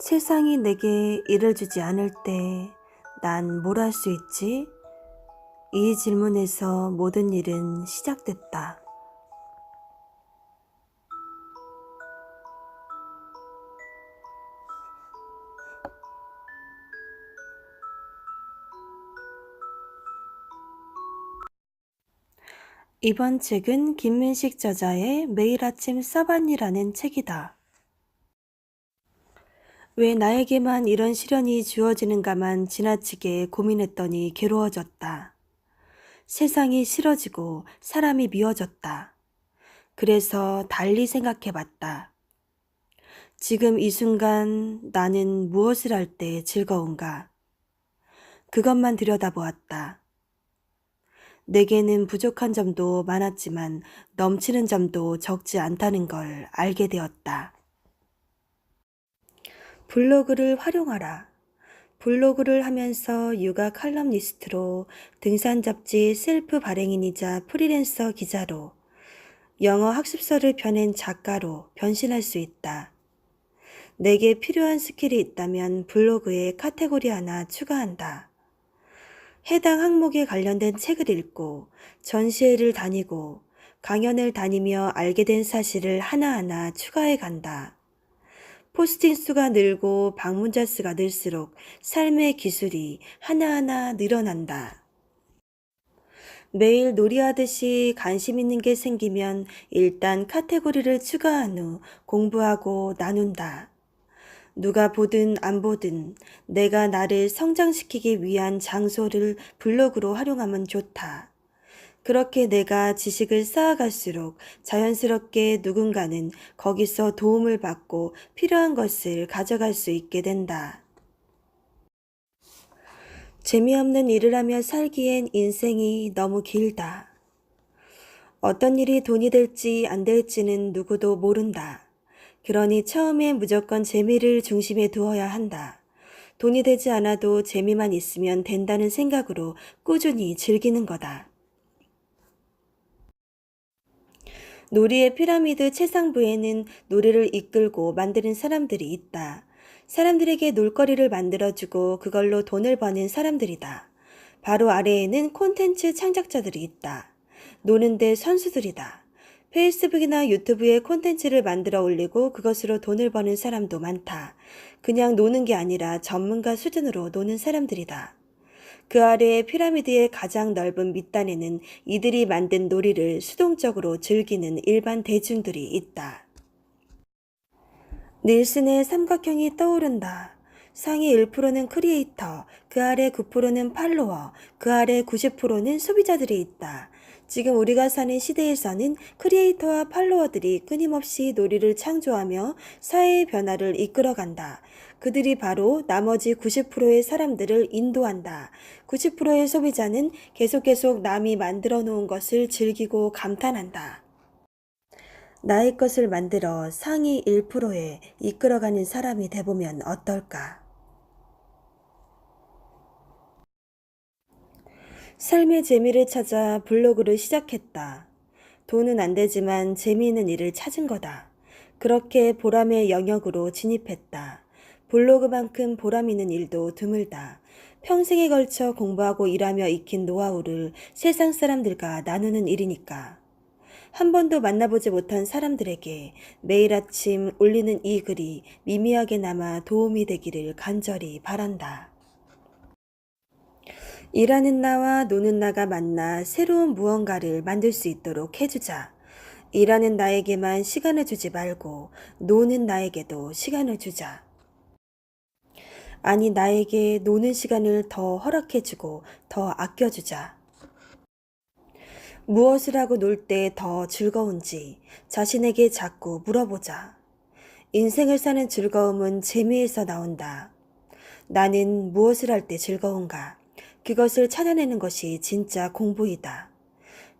세상이 내게 일을 주지 않을 때 난 뭘 할 수 있지? 이 질문에서 모든 일은 시작됐다. 이번 책은 김민식 저자의 매일 아침 써봤니라는 책이다. 왜 나에게만 이런 시련이 주어지는가만 지나치게 고민했더니 괴로워졌다. 세상이 싫어지고 사람이 미워졌다. 그래서 달리 생각해 봤다. 지금 이 순간 나는 무엇을 할 때 즐거운가? 그것만 들여다보았다. 내게는 부족한 점도 많았지만 넘치는 점도 적지 않다는 걸 알게 되었다. 블로그를 활용하라. 블로그를 하면서 육아 칼럼니스트로 등산 잡지 셀프 발행인이자 프리랜서 기자로 영어 학습서를 펴낸 작가로 변신할 수 있다. 내게 필요한 스킬이 있다면 블로그에 카테고리 하나 추가한다. 해당 항목에 관련된 책을 읽고 전시회를 다니고 강연을 다니며 알게 된 사실을 하나하나 추가해 간다. 포스팅 수가 늘고 방문자 수가 늘수록 삶의 기술이 하나하나 늘어난다. 매일 놀이하듯이 관심 있는 게 생기면 일단 카테고리를 추가한 후 공부하고 나눈다. 누가 보든 안 보든 내가 나를 성장시키기 위한 장소를 블로그로 활용하면 좋다. 그렇게 내가 지식을 쌓아갈수록 자연스럽게 누군가는 거기서 도움을 받고 필요한 것을 가져갈 수 있게 된다. 재미없는 일을 하며 살기엔 인생이 너무 길다. 어떤 일이 돈이 될지 안 될지는 누구도 모른다. 그러니 처음에 무조건 재미를 중심에 두어야 한다. 돈이 되지 않아도 재미만 있으면 된다는 생각으로 꾸준히 즐기는 거다. 놀이의 피라미드 최상부에는 놀이를 이끌고 만드는 사람들이 있다. 사람들에게 놀거리를 만들어주고 그걸로 돈을 버는 사람들이다. 바로 아래에는 콘텐츠 창작자들이 있다. 노는데 선수들이다. 페이스북이나 유튜브에 콘텐츠를 만들어 올리고 그것으로 돈을 버는 사람도 많다. 그냥 노는 게 아니라 전문가 수준으로 노는 사람들이다. 그 아래의 피라미드의 가장 넓은 밑단에는 이들이 만든 놀이를 수동적으로 즐기는 일반 대중들이 있다. 닐슨의 삼각형이 떠오른다. 상위 1%는 크리에이터, 그 아래 9%는 팔로워, 그 아래 90%는 소비자들이 있다. 지금 우리가 사는 시대에서는 크리에이터와 팔로워들이 끊임없이 놀이를 창조하며 사회의 변화를 이끌어간다. 그들이 바로 나머지 90%의 사람들을 인도한다. 90%의 소비자는 계속 계속 남이 만들어 놓은 것을 즐기고 감탄한다. 나의 것을 만들어 상위 1%에 이끌어가는 사람이 돼보면 어떨까? 삶의 재미를 찾아 블로그를 시작했다. 돈은 안 되지만 재미있는 일을 찾은 거다. 그렇게 보람의 영역으로 진입했다. 블로그만큼 보람 있는 일도 드물다. 평생에 걸쳐 공부하고 일하며 익힌 노하우를 세상 사람들과 나누는 일이니까. 한 번도 만나보지 못한 사람들에게 매일 아침 올리는 이 글이 미미하게나마 도움이 되기를 간절히 바란다. 일하는 나와 노는 나가 만나 새로운 무언가를 만들 수 있도록 해주자. 일하는 나에게만 시간을 주지 말고 노는 나에게도 시간을 주자. 아니, 나에게 노는 시간을 더 허락해주고 더 아껴주자. 무엇을 하고 놀 때 더 즐거운지 자신에게 자꾸 물어보자. 인생을 사는 즐거움은 재미에서 나온다. 나는 무엇을 할 때 즐거운가? 그것을 찾아내는 것이 진짜 공부이다.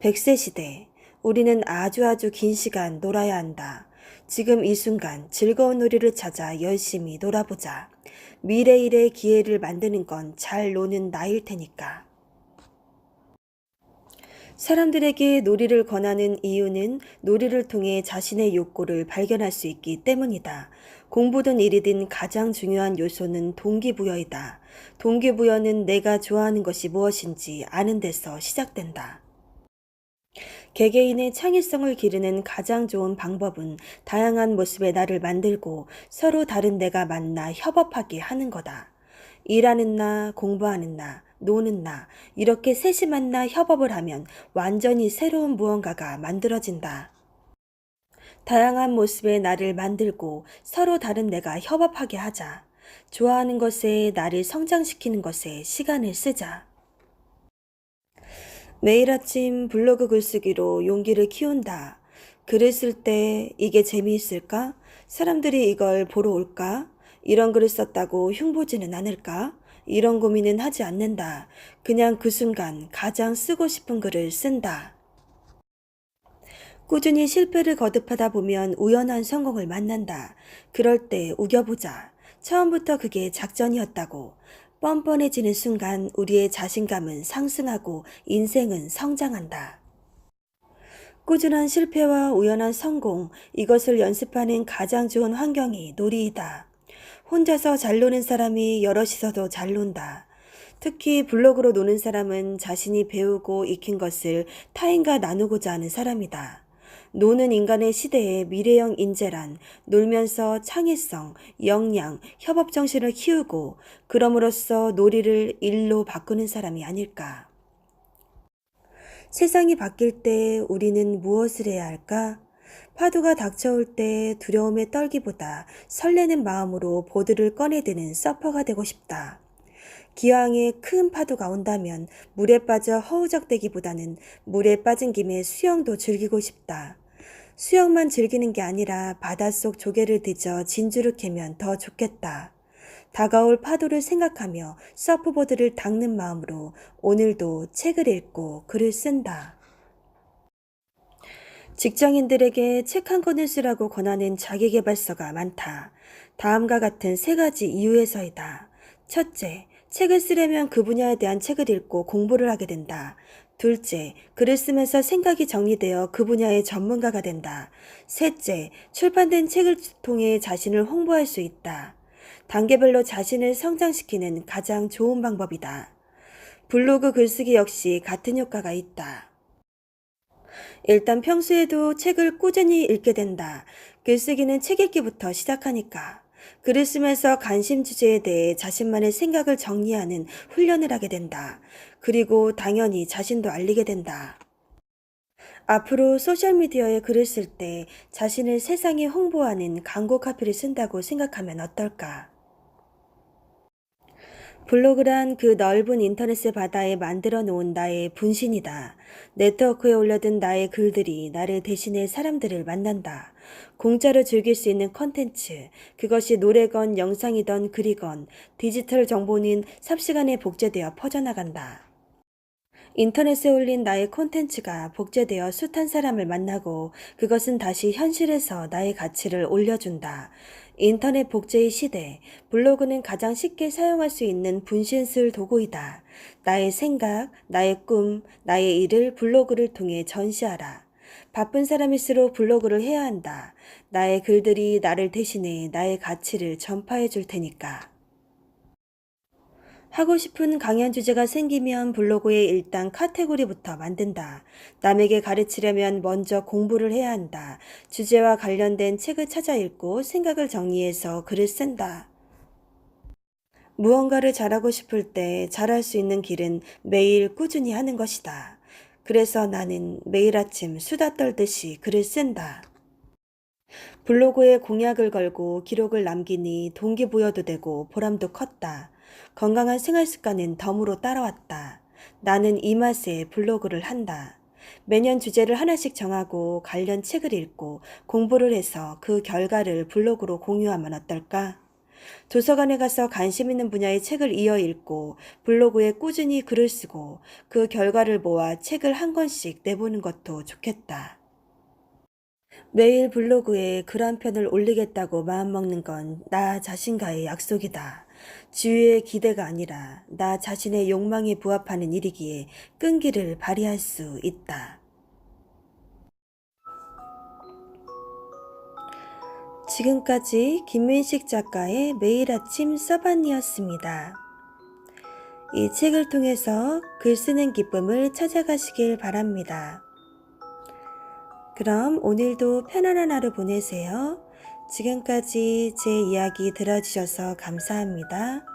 100세 시대, 우리는 아주 아주 긴 시간 놀아야 한다. 지금 이 순간 즐거운 놀이를 찾아 열심히 놀아보자. 미래 일의 기회를 만드는 건 잘 노는 나일 테니까. 사람들에게 놀이를 권하는 이유는 놀이를 통해 자신의 욕구를 발견할 수 있기 때문이다. 공부든 일이든 가장 중요한 요소는 동기부여이다. 동기부여는 내가 좋아하는 것이 무엇인지 아는 데서 시작된다. 개개인의 창의성을 기르는 가장 좋은 방법은 다양한 모습의 나를 만들고 서로 다른 내가 만나 협업하게 하는 거다. 일하는 나, 공부하는 나, 노는 나, 이렇게 셋이 만나 협업을 하면 완전히 새로운 무언가가 만들어진다. 다양한 모습의 나를 만들고 서로 다른 내가 협업하게 하자. 좋아하는 것에 나를 성장시키는 것에 시간을 쓰자. 매일 아침 블로그 글쓰기로 용기를 키운다. 글을 쓸 때 이게 재미있을까? 사람들이 이걸 보러 올까? 이런 글을 썼다고 흉보지는 않을까? 이런 고민은 하지 않는다. 그냥 그 순간 가장 쓰고 싶은 글을 쓴다. 꾸준히 실패를 거듭하다 보면 우연한 성공을 만난다. 그럴 때 우겨보자. 처음부터 그게 작전이었다고. 뻔뻔해지는 순간 우리의 자신감은 상승하고 인생은 성장한다. 꾸준한 실패와 우연한 성공, 이것을 연습하는 가장 좋은 환경이 놀이이다. 혼자서 잘 노는 사람이 여럿이서도 잘 논다. 특히 블로그로 노는 사람은 자신이 배우고 익힌 것을 타인과 나누고자 하는 사람이다. 노는 인간의 시대의 미래형 인재란 놀면서 창의성, 역량, 협업 정신을 키우고 그럼으로써 놀이를 일로 바꾸는 사람이 아닐까. 세상이 바뀔 때 우리는 무엇을 해야 할까? 파도가 닥쳐올 때 두려움에 떨기보다 설레는 마음으로 보드를 꺼내드는 서퍼가 되고 싶다. 기왕에 큰 파도가 온다면 물에 빠져 허우적대기보다는 물에 빠진 김에 수영도 즐기고 싶다. 수영만 즐기는 게 아니라 바닷속 조개를 뒤져 진주를 캐면 더 좋겠다. 다가올 파도를 생각하며 서프보드를 닦는 마음으로 오늘도 책을 읽고 글을 쓴다. 직장인들에게 책 한 권을 쓰라고 권하는 자기계발서가 많다. 다음과 같은 세 가지 이유에서이다. 첫째, 책을 쓰려면 그 분야에 대한 책을 읽고 공부를 하게 된다. 둘째, 글을 쓰면서 생각이 정리되어 그 분야의 전문가가 된다. 셋째, 출판된 책을 통해 자신을 홍보할 수 있다. 단계별로 자신을 성장시키는 가장 좋은 방법이다. 블로그 글쓰기 역시 같은 효과가 있다. 일단 평소에도 책을 꾸준히 읽게 된다. 글쓰기는 책 읽기부터 시작하니까. 글을 쓰면서 관심 주제에 대해 자신만의 생각을 정리하는 훈련을 하게 된다. 그리고 당연히 자신도 알리게 된다. 앞으로 소셜미디어에 글을 쓸 때 자신을 세상에 홍보하는 광고 카피를 쓴다고 생각하면 어떨까? 블로그란 그 넓은 인터넷의 바다에 만들어 놓은 나의 분신이다. 네트워크에 올려둔 나의 글들이 나를 대신해 사람들을 만난다. 공짜로 즐길 수 있는 컨텐츠, 그것이 노래건 영상이던 글이건 디지털 정보는 삽시간에 복제되어 퍼져나간다. 인터넷에 올린 나의 콘텐츠가 복제되어 숱한 사람을 만나고 그것은 다시 현실에서 나의 가치를 올려준다. 인터넷 복제의 시대, 블로그는 가장 쉽게 사용할 수 있는 분신술 도구이다. 나의 생각, 나의 꿈, 나의 일을 블로그를 통해 전시하라. 바쁜 사람일수록 블로그를 해야 한다. 나의 글들이 나를 대신해 나의 가치를 전파해 줄 테니까. 하고 싶은 강연 주제가 생기면 블로그에 일단 카테고리부터 만든다. 남에게 가르치려면 먼저 공부를 해야 한다. 주제와 관련된 책을 찾아 읽고 생각을 정리해서 글을 쓴다. 무언가를 잘하고 싶을 때 잘할 수 있는 길은 매일 꾸준히 하는 것이다. 그래서 나는 매일 아침 수다 떨듯이 글을 쓴다. 블로그에 공약을 걸고 기록을 남기니 동기부여도 되고 보람도 컸다. 건강한 생활 습관은 덤으로 따라왔다. 나는 이 맛에 블로그를 한다. 매년 주제를 하나씩 정하고 관련 책을 읽고 공부를 해서 그 결과를 블로그로 공유하면 어떨까? 도서관에 가서 관심 있는 분야의 책을 이어 읽고 블로그에 꾸준히 글을 쓰고 그 결과를 모아 책을 한 권씩 내보는 것도 좋겠다. 매일 블로그에 글 한 편을 올리겠다고 마음먹는 건 나 자신과의 약속이다. 주위의 기대가 아니라 나 자신의 욕망에 부합하는 일이기에 끈기를 발휘할 수 있다. 지금까지 김민식 작가의 매일 아침 서반이었습니다. 이 책을 통해서 글 쓰는 기쁨을 찾아가시길 바랍니다. 그럼 오늘도 편안한 하루 보내세요. 지금까지 제 이야기 들어주셔서 감사합니다.